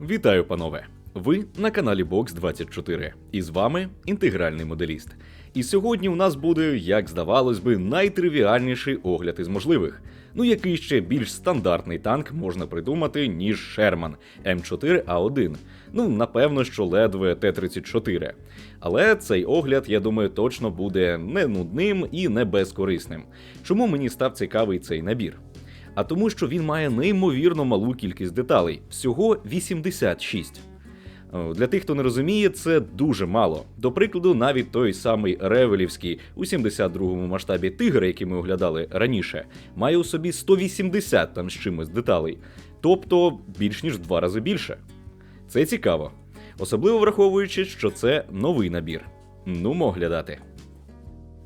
Вітаю, панове! Ви на каналі Box 24 і з вами інтегральний моделіст. І сьогодні у нас буде, як здавалось би, найтривіальніший огляд із можливих. Ну який ще більш стандартний танк можна придумати, ніж Шерман М4А1. Ну, напевно, що ледве Т-34. Але цей огляд, я думаю, точно буде не нудним і не безкорисним. Чому мені став цікавий цей набір? А тому, що він має неймовірно малу кількість деталей всього 86. Для тих, хто не розуміє, це дуже мало. До прикладу, навіть той самий Ревелівський у 72-му масштабі тигр, який ми оглядали раніше, має у собі 180 там з чимось деталей, тобто більш ніж в два рази більше. Це цікаво, особливо враховуючи, що це новий набір. Ну, оглядати.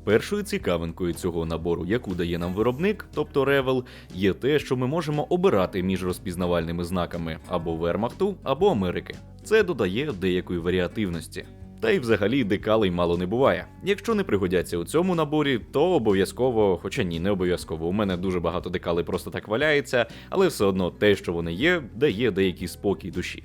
Першою цікавинкою цього набору, яку дає нам виробник, тобто Ревел, є те, що ми можемо обирати між розпізнавальними знаками або Вермахту, або Америки. Це додає деякої варіативності. Та й взагалі декалей мало не буває. Якщо не пригодяться у цьому наборі, то обов'язково, хоча ні, не обов'язково. У мене дуже багато декалей просто так валяється, але все одно те, що вони є, дає деякий спокій душі.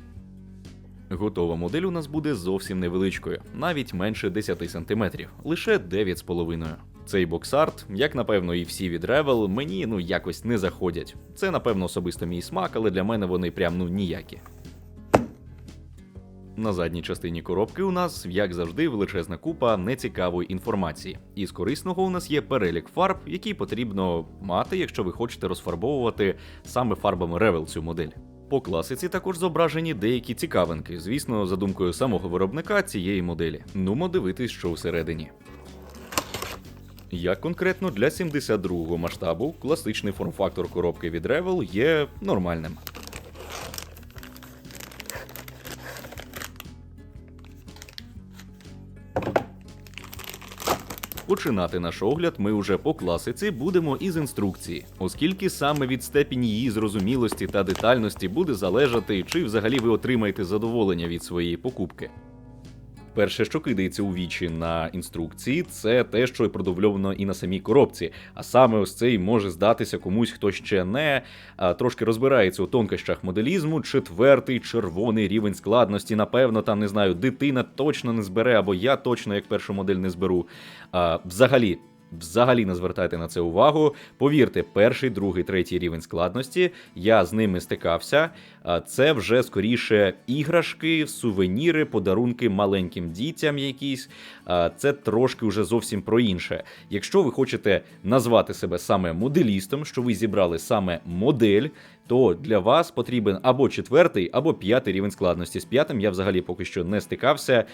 Готова модель у нас буде зовсім невеличкою, навіть менше 10 см, лише 9,5. Цей боксарт, як напевно і всі від Revel, мені ну якось не заходять. Це напевно особисто мій смак, але для мене вони прям ну ніякі. На задній частині коробки у нас, як завжди, величезна купа нецікавої інформації. Із корисного у нас є перелік фарб, які потрібно мати, якщо ви хочете розфарбовувати саме фарбами Revel цю модель. По класиці також зображені деякі цікавинки, звісно, за думкою самого виробника цієї моделі. Нумо дивитись, що всередині. Як конкретно для 72-го масштабу класичний форм-фактор коробки від Revel є нормальним. Починати наш огляд ми уже по класиці будемо із інструкції, оскільки саме від степені її зрозумілості та детальності буде залежати, чи взагалі ви отримаєте задоволення від своєї покупки. Перше, що кидається у вічі на інструкції, це те, що продубльовано і на самій коробці. А саме ось цей може здатися комусь, хто ще не трошки розбирається у тонкощах моделізму. Четвертий червоний рівень складності. Напевно, там не знаю, дитина точно не збере, або я точно як першу модель не зберу. А, Взагалі. Взагалі не звертайте на це увагу. Повірте, перший, другий, третій рівень складності. Я з ними стикався. Це вже скоріше іграшки, сувеніри, подарунки маленьким дітям якісь. Це трошки вже зовсім про інше. Якщо ви хочете назвати себе саме моделістом, що ви зібрали саме модель, то для вас потрібен або четвертий, або п'ятий рівень складності. З п'ятим я взагалі поки що не стикався.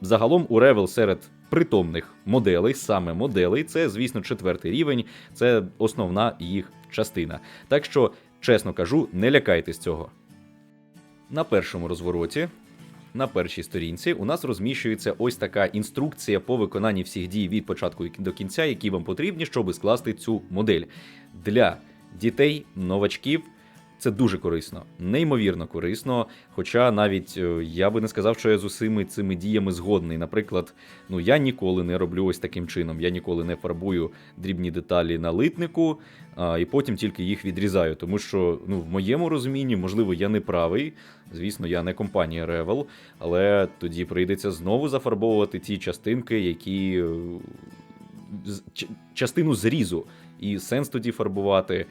Загалом у Revel серед притомних моделей, саме моделей, це, звісно, четвертий рівень, це основна їх частина. Так що, чесно кажу, не лякайтесь цього. На першому розвороті. На першій сторінці у нас розміщується ось така інструкція по виконанні всіх дій від початку до кінця, які вам потрібні, щоб скласти цю модель. Для дітей, новачків це дуже корисно, неймовірно корисно. Хоча навіть е, я би не сказав, що я з усіми цими діями згодний. Наприклад, ну я ніколи не роблю ось таким чином. Я ніколи не фарбую дрібні деталі на литнику, а, і потім тільки їх відрізаю. Тому що ну, в моєму розумінні, можливо, я не правий. Звісно, я не компанія Revel, але тоді прийдеться знову зафарбовувати ті частинки, які е, частину зрізу. І сенс тоді фарбувати.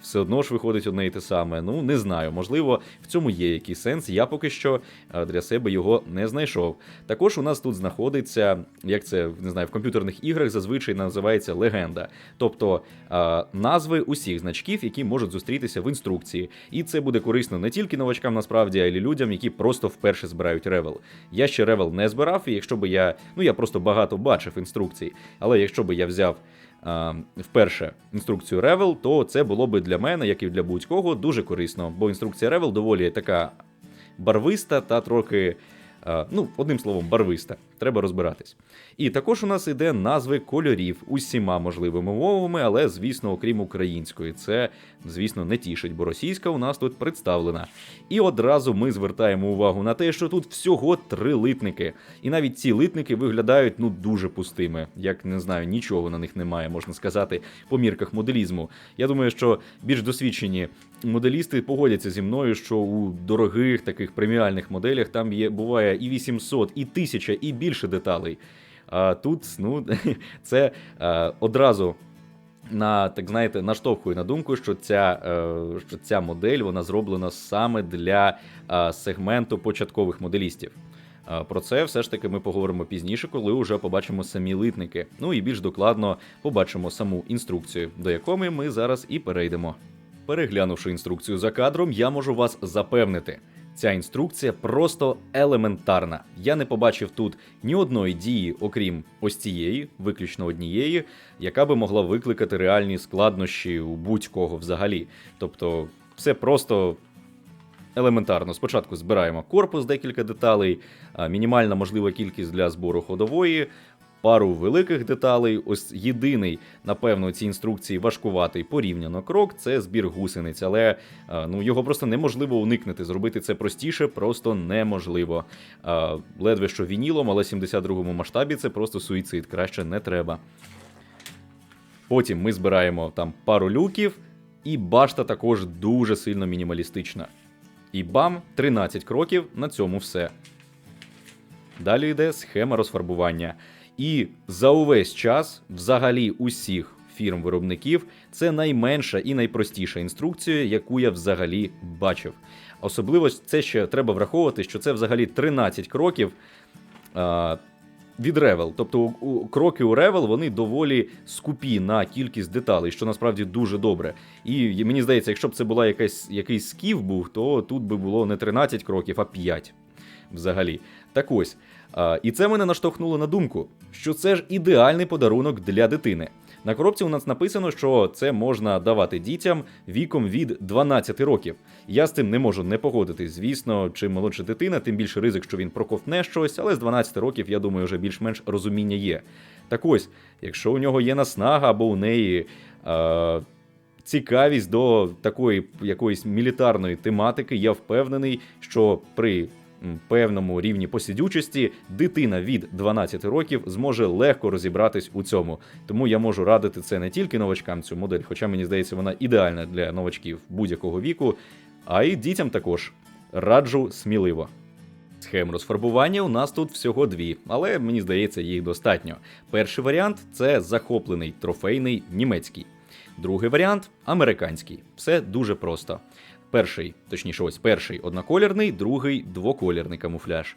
Все одно ж виходить одне і те саме. Ну, не знаю. Можливо, в цьому є якийсь сенс. Я поки що е, для себе його не знайшов. Також у нас тут знаходиться, як це не знаю, в комп'ютерних іграх зазвичай називається легенда, тобто е, назви усіх значків, які можуть зустрітися в інструкції. І це буде корисно не тільки новачкам, насправді, а й людям, які просто вперше збирають ревел. Я ще ревел не збирав, і якщо би я, ну я просто багато бачив інструкцій, але якщо би я взяв вперше інструкцію Revel, то це було би для мене, як і для будь-кого, дуже корисно, бо інструкція Revel доволі така барвиста та трохи, а, ну, одним словом, барвиста. Треба розбиратись. І також у нас іде назви кольорів усіма можливими мовами, але, звісно, окрім української. Це, звісно, не тішить, бо російська у нас тут представлена. І одразу ми звертаємо увагу на те, що тут всього три литники. І навіть ці литники виглядають ну дуже пустими. Як не знаю, нічого на них немає, можна сказати, по мірках моделізму. Я думаю, що більш досвідчені моделісти погодяться зі мною, що у дорогих таких преміальних моделях там є буває і 800, і 1000, і більше деталей. А тут, ну, це е, одразу. На так знаєте, наштовхує на думку, що ця е, що ця модель вона зроблена саме для е, сегменту початкових моделістів. Про це все ж таки ми поговоримо пізніше, коли вже побачимо самі литники. Ну і більш докладно побачимо саму інструкцію, до якої ми зараз і перейдемо. Переглянувши інструкцію за кадром, я можу вас запевнити. Ця інструкція просто елементарна. Я не побачив тут ні одної дії, окрім ось цієї, виключно однієї, яка би могла викликати реальні складнощі у будь-кого взагалі. Тобто, все просто елементарно. Спочатку збираємо корпус, декілька деталей, мінімальна можлива кількість для збору ходової. Пару великих деталей. Ось єдиний, напевно, у цій інструкції важкуватий порівняно крок це збір гусениць, але ну його просто неможливо уникнути. Зробити це простіше, просто неможливо. Ледве що вінілом, але 72-му масштабі це просто суїцид. Краще не треба. Потім ми збираємо там пару люків, і башта також дуже сильно мінімалістична. І бам, 13 кроків, на цьому все. Далі йде схема розфарбування. І за увесь час, взагалі, усіх фірм-виробників, це найменша і найпростіша інструкція, яку я взагалі бачив. Особливо це ще треба враховувати, що це взагалі 13 кроків. А, від Revel. Тобто у, кроки у Revel вони доволі скупі на кількість деталей, що насправді дуже добре. І мені здається, якщо б це була якась, якийсь скіф був, то тут би було не 13 кроків, а 5 взагалі. Так ось. А, і це мене наштовхнуло на думку, що це ж ідеальний подарунок для дитини. На коробці у нас написано, що це можна давати дітям віком від 12 років. Я з цим не можу не погодитись. Звісно, чим молодша дитина, тим більше ризик, що він проковтне щось, але з 12 років, я думаю, вже більш-менш розуміння є. Так ось, якщо у нього є наснага або у неї. Е- Цікавість до такої якоїсь мілітарної тематики, я впевнений, що при певному рівні посидючості дитина від 12 років зможе легко розібратись у цьому. Тому я можу радити це не тільки новачкам цю модель, хоча мені здається, вона ідеальна для новачків будь-якого віку, а й дітям також. Раджу сміливо. Схем розфарбування у нас тут всього дві, але мені здається, їх достатньо. Перший варіант це захоплений трофейний німецький. Другий варіант американський. Все дуже просто. Перший, точніше, ось перший одноколірний, другий двоколірний камуфляж.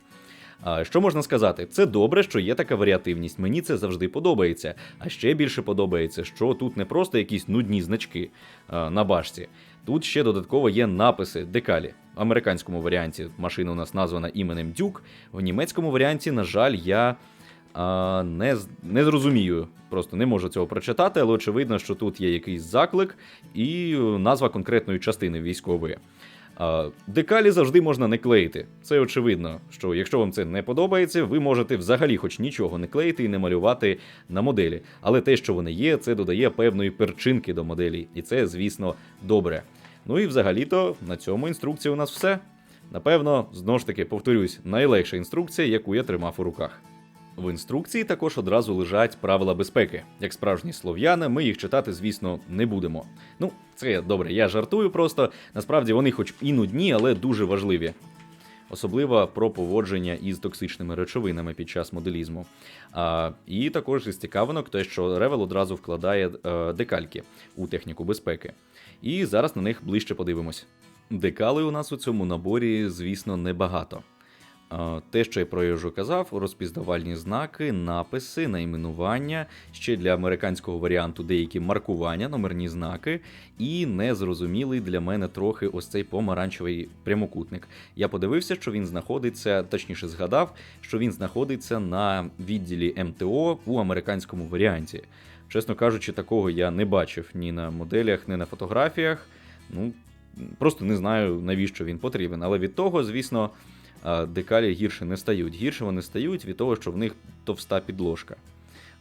Що можна сказати? Це добре, що є така варіативність. Мені це завжди подобається. А ще більше подобається, що тут не просто якісь нудні значки на башті. Тут ще додатково є написи декалі. В американському варіанті машина у нас названа іменем Дюк. В німецькому варіанті, на жаль, я а, не, не зрозумію. Просто не можу цього прочитати, але очевидно, що тут є якийсь заклик і е, назва конкретної частини військової. А, Декалі завжди можна не клеїти. Це очевидно, що якщо вам це не подобається, ви можете взагалі хоч нічого не клеїти і не малювати на моделі. Але те, що вони є, це додає певної перчинки до моделі, і це, звісно, добре. Ну і взагалі-то на цьому інструкція у нас все. Напевно, знову ж таки повторюсь, найлегша інструкція, яку я тримав у руках. В інструкції також одразу лежать правила безпеки. Як справжні слов'яни, ми їх читати, звісно, не будемо. Ну, це добре, я жартую просто. Насправді вони, хоч і нудні, але дуже важливі. Особливо про поводження із токсичними речовинами під час моделізму. А, і також із цікавинок те, що Ревел одразу вкладає е, декальки у техніку безпеки. І зараз на них ближче подивимось. Декали у нас у цьому наборі, звісно, небагато. Е, Те, що я про я вже казав, розпізнавальні знаки, написи, найменування, ще для американського варіанту деякі маркування, номерні знаки, і незрозумілий для мене трохи ось цей помаранчевий прямокутник. Я подивився, що він знаходиться, точніше згадав, що він знаходиться на відділі МТО у американському варіанті. Чесно кажучи, такого я не бачив ні на моделях, ні на фотографіях. Ну, просто не знаю, навіщо він потрібен. Але від того, звісно. Декалі гірше не стають. Гірше вони стають від того, що в них товста підложка.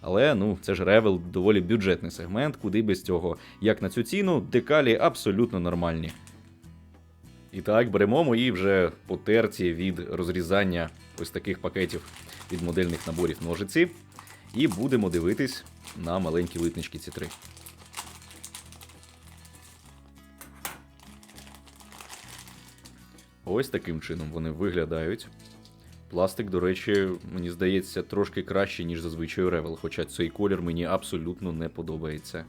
Але ну це ж ревел доволі бюджетний сегмент, куди без цього. Як на цю ціну, декалі абсолютно нормальні. І так, беремо мої вже потерті від розрізання ось таких пакетів від модельних наборів ножиці. І будемо дивитись на маленькі литнички ці три. Ось таким чином вони виглядають. Пластик, до речі, мені здається, трошки краще, ніж зазвичай Ревел, хоча цей колір мені абсолютно не подобається.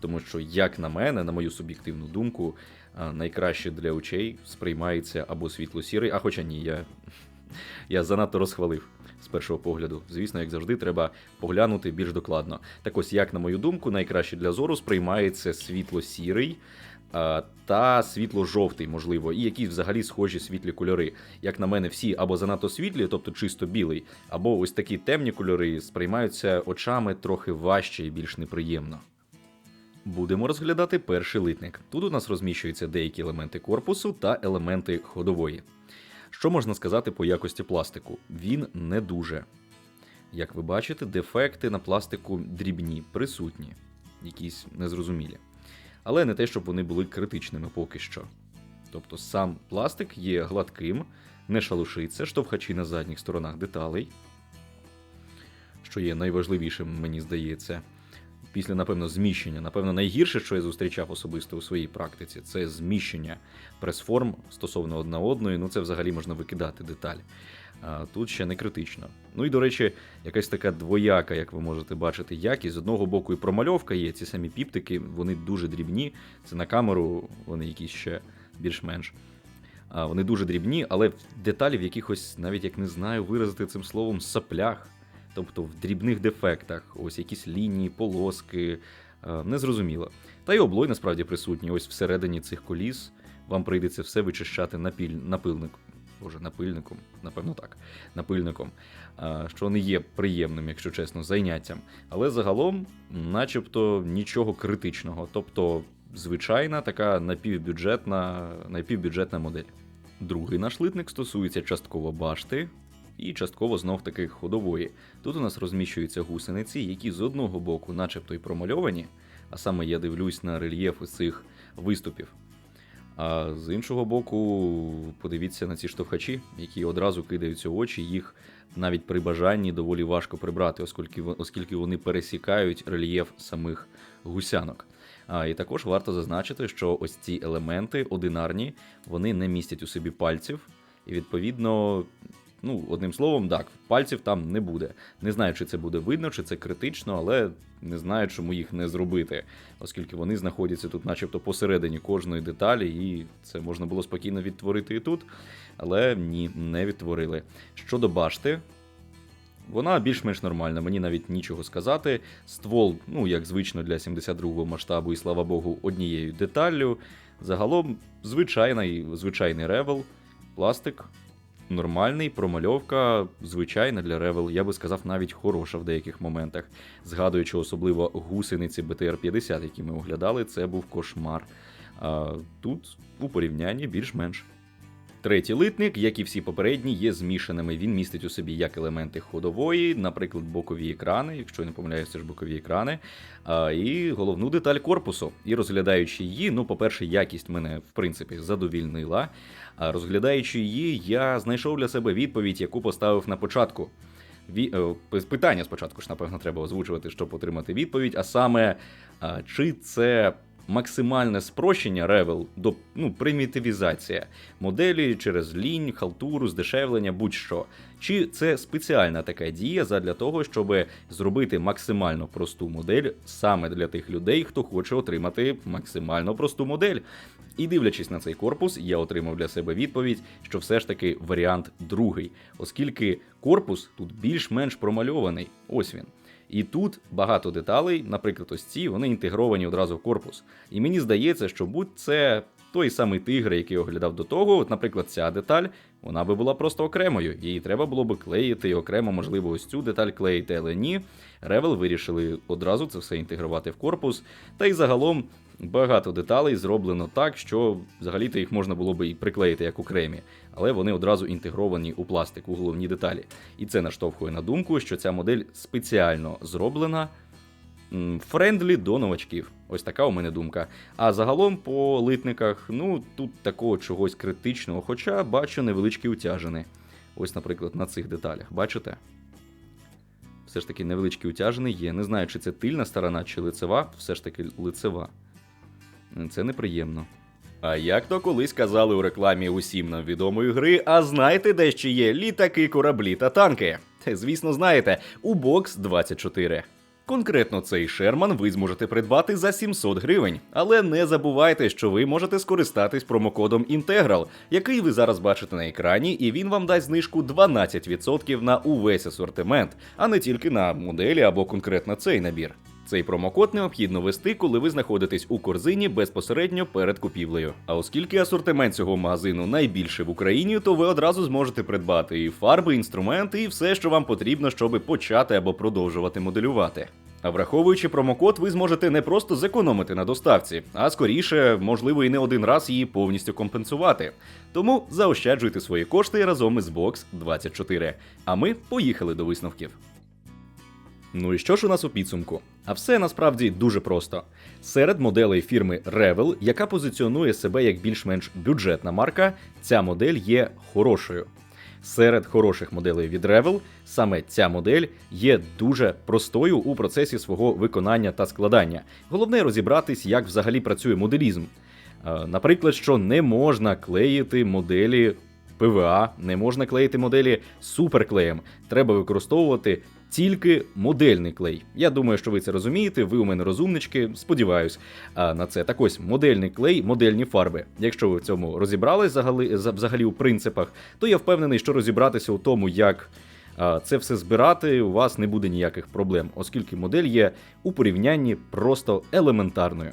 Тому що, як на мене, на мою суб'єктивну думку, найкраще для очей сприймається або світло-сірий, а хоча ні, я, я занадто розхвалив з першого погляду. Звісно, як завжди, треба поглянути більш докладно. Так ось, як на мою думку, найкраще для зору сприймається світло-сірий. А, Та світло-жовтий, можливо, і якісь взагалі схожі світлі кольори. Як на мене, всі або занадто світлі, тобто чисто білий, або ось такі темні кольори сприймаються очами трохи важче і більш неприємно. Будемо розглядати перший литник. Тут у нас розміщуються деякі елементи корпусу та елементи ходової. Що можна сказати по якості пластику? Він не дуже. Як ви бачите, дефекти на пластику дрібні, присутні, якісь незрозумілі. Але не те, щоб вони були критичними поки що. Тобто сам пластик є гладким, не шалушиться, штовхачі на задніх сторонах деталей, що є найважливішим, мені здається. Після, напевно, зміщення. Напевно, найгірше, що я зустрічав особисто у своїй практиці, це зміщення прес-форм стосовно одна одної. Ну, це взагалі можна викидати деталь. Тут ще не критично. Ну і до речі, якась така двояка, як ви можете бачити, якість. З одного боку і промальовка є, ці самі піптики, вони дуже дрібні. Це на камеру, вони якісь ще більш-менш. Вони дуже дрібні, але деталі в якихось, навіть як не знаю, виразити цим словом саплях, тобто в дрібних дефектах, ось якісь лінії, полоски, е, незрозуміло. Та й облой насправді присутній. Ось всередині цих коліс вам прийдеться все вичищати напіль... напильник. Боже, напильником, напевно так, напильником, що не є приємним, якщо чесно, заняттям. Але загалом, начебто, нічого критичного. Тобто, звичайна така напівбюджетна, напівбюджетна модель. Другий наш литник стосується частково башти і частково знов таки ходової. Тут у нас розміщуються гусениці, які з одного боку, начебто й промальовані, а саме я дивлюсь на рельєф цих виступів. А з іншого боку, подивіться на ці штовхачі, які одразу кидаються в очі, їх навіть при бажанні доволі важко прибрати, оскільки, оскільки вони пересікають рельєф самих гусянок. А, і також варто зазначити, що ось ці елементи одинарні, вони не містять у собі пальців, і відповідно, ну, одним словом, так, пальців там не буде. Не знаю, чи це буде видно, чи це критично, але не знаю, чому їх не зробити, оскільки вони знаходяться тут, начебто, посередині кожної деталі, і це можна було спокійно відтворити і тут, але ні, не відтворили. Щодо башти. Вона більш-менш нормальна, мені навіть нічого сказати. Ствол, ну як звично для 72-го масштабу, і слава Богу, однією деталлю. Загалом звичайний, звичайний ревел, пластик нормальний, промальовка звичайна для ревел, я би сказав, навіть хороша в деяких моментах. Згадуючи особливо гусениці БТР-50, які ми оглядали, це був кошмар. А тут у порівнянні більш-менш. Третій литник, як і всі попередні, є змішаними. Він містить у собі як елементи ходової, наприклад, бокові екрани, якщо не помиляюся, ж бокові екрани, і головну деталь корпусу. І розглядаючи її, ну, по-перше, якість мене в принципі задовільнила. А розглядаючи її, я знайшов для себе відповідь, яку поставив на початку. Ві... е, Питання спочатку ж, напевно, треба озвучувати, щоб отримати відповідь. А саме, чи це максимальне спрощення ревел до ну, примітивізація моделі через лінь, халтуру, здешевлення, будь-що. Чи це спеціальна така дія задля того, щоб зробити максимально просту модель саме для тих людей, хто хоче отримати максимально просту модель? І дивлячись на цей корпус, я отримав для себе відповідь, що все ж таки варіант другий, оскільки корпус тут більш-менш промальований. Ось він. І тут багато деталей, наприклад, ось ці, вони інтегровані одразу в корпус. І мені здається, що будь це той самий тигр, який оглядав до того, от, наприклад, ця деталь, вона би була просто окремою. Її треба було би клеїти окремо, можливо, ось цю деталь клеїти, але ні. Ревел вирішили одразу це все інтегрувати в корпус. Та й загалом Багато деталей зроблено так, що взагалі-то їх можна було би і приклеїти як окремі, але вони одразу інтегровані у пластик, у головні деталі. І це наштовхує на думку, що ця модель спеціально зроблена френдлі до новачків. Ось така у мене думка. А загалом по литниках, ну тут такого чогось критичного, хоча бачу невеличкі утяжини. Ось, наприклад, на цих деталях, бачите? Все ж таки невеличкі утяжини є. Не знаю, чи це тильна сторона, чи лицева, все ж таки лицева. Це неприємно. А як то колись казали у рекламі усім нам відомої гри, а знаєте, де ще є літаки, кораблі та танки? Звісно, знаєте, у бокс 24. Конкретно цей Шерман ви зможете придбати за 700 гривень. Але не забувайте, що ви можете скористатись промокодом Integral, який ви зараз бачите на екрані, і він вам дасть знижку 12% на увесь асортимент, а не тільки на моделі або конкретно цей набір. Цей промокод необхідно ввести, коли ви знаходитесь у корзині безпосередньо перед купівлею. А оскільки асортимент цього магазину найбільший в Україні, то ви одразу зможете придбати і фарби, інструменти, і все, що вам потрібно, щоб почати або продовжувати моделювати. А враховуючи промокод, ви зможете не просто зекономити на доставці, а скоріше, можливо, і не один раз її повністю компенсувати. Тому заощаджуйте свої кошти разом із Box 24. А ми поїхали до висновків. Ну і що ж у нас у підсумку? А все насправді дуже просто. Серед моделей фірми Revel, яка позиціонує себе як більш-менш бюджетна марка, ця модель є хорошою. Серед хороших моделей від Revel саме ця модель є дуже простою у процесі свого виконання та складання. Головне розібратись, як взагалі працює моделізм. Е, Наприклад, що не можна клеїти моделі ПВА, не можна клеїти моделі суперклеєм. Треба використовувати тільки модельний клей. Я думаю, що ви це розумієте. Ви у мене розумнички, сподіваюсь. На це так ось модельний клей, модельні фарби. Якщо ви в цьому розібрались взагалі, взагалі у принципах, то я впевнений, що розібратися у тому, як. Це все збирати у вас не буде ніяких проблем, оскільки модель є у порівнянні просто елементарною.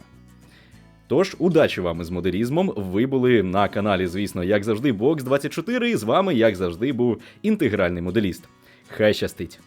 Тож, удачі вам із моделізмом. Ви були на каналі, звісно, як завжди, Box24, і з вами, як завжди, був інтегральний моделіст. Хай щастить!